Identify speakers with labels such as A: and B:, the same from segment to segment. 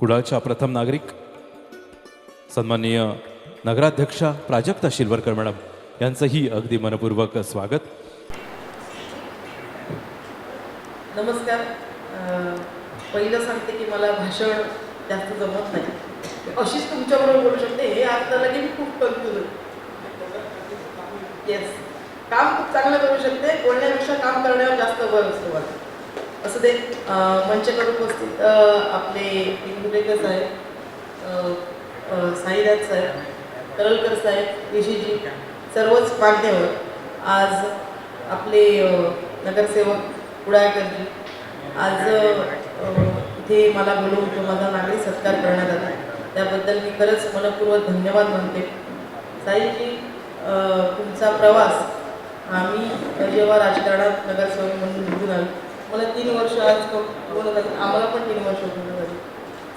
A: कुडाळच्या प्रथम नागरिक सन्माननीय नगराध्यक्षा प्राजक्ता शिलवरकर मॅडम यांचंही अगदी मनपूर्वक स्वागत.
B: नमस्कार. पहिलं सांगते की मला भाषण जास्त जमत नाही. अशीच तुमच्याबरोबर बोलू शकते. हे आता लगे मी खूप कन्फ्युज येस काम खूप चांगलं करू शकते. बोलण्यापेक्षा काम करण्यावर जास्त भर असतो मला. असं ते अं, मंचकर उपस्थित आपले इंदुरेकर साहेब साईराज साहेब करलकर साहेब ऋषीजी सर्वच मान्यवर. आज आपले नगरसेवक कुडाळकरजी आज इथे मला बोलवून माझा नागरिक सत्कार करण्यात आला त्याबद्दल मी खरंच मनपूर्वक धन्यवाद मानते. साईजी तुमचा प्रवास आम्ही जेव्हा राजकारणात नगरसेवक म्हणून निघून आलो मला तीन वर्ष आज पूर्ण झाली आम्हाला पण तीन वर्ष पूर्ण झाली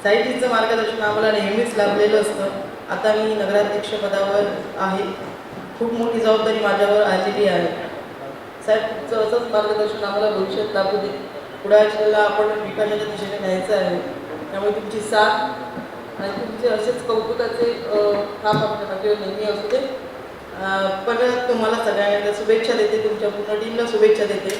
B: साहित्यचं मार्गदर्शन आम्हाला नेहमीच लाभलेलं असतं. आता मी नगराध्यक्ष पदावर आहे. खूप मोठी जबाबदारी माझ्यावर आलेली आहे. साहेब तुमचं असंच मार्गदर्शन आम्हाला भविष्यात लाभू दे. पुढाच्याला आपण विकासाच्या दिशेने न्यायचं आहे. त्यामुळे तुमची साथ आणि तुमचे असेच कौतुकाचे काम आपल्या माझ्यावर नेहमी असू दे. परत तुम्हाला सगळ्यांना शुभेच्छा देते. तुमच्या पूर्ण टीमला शुभेच्छा देते.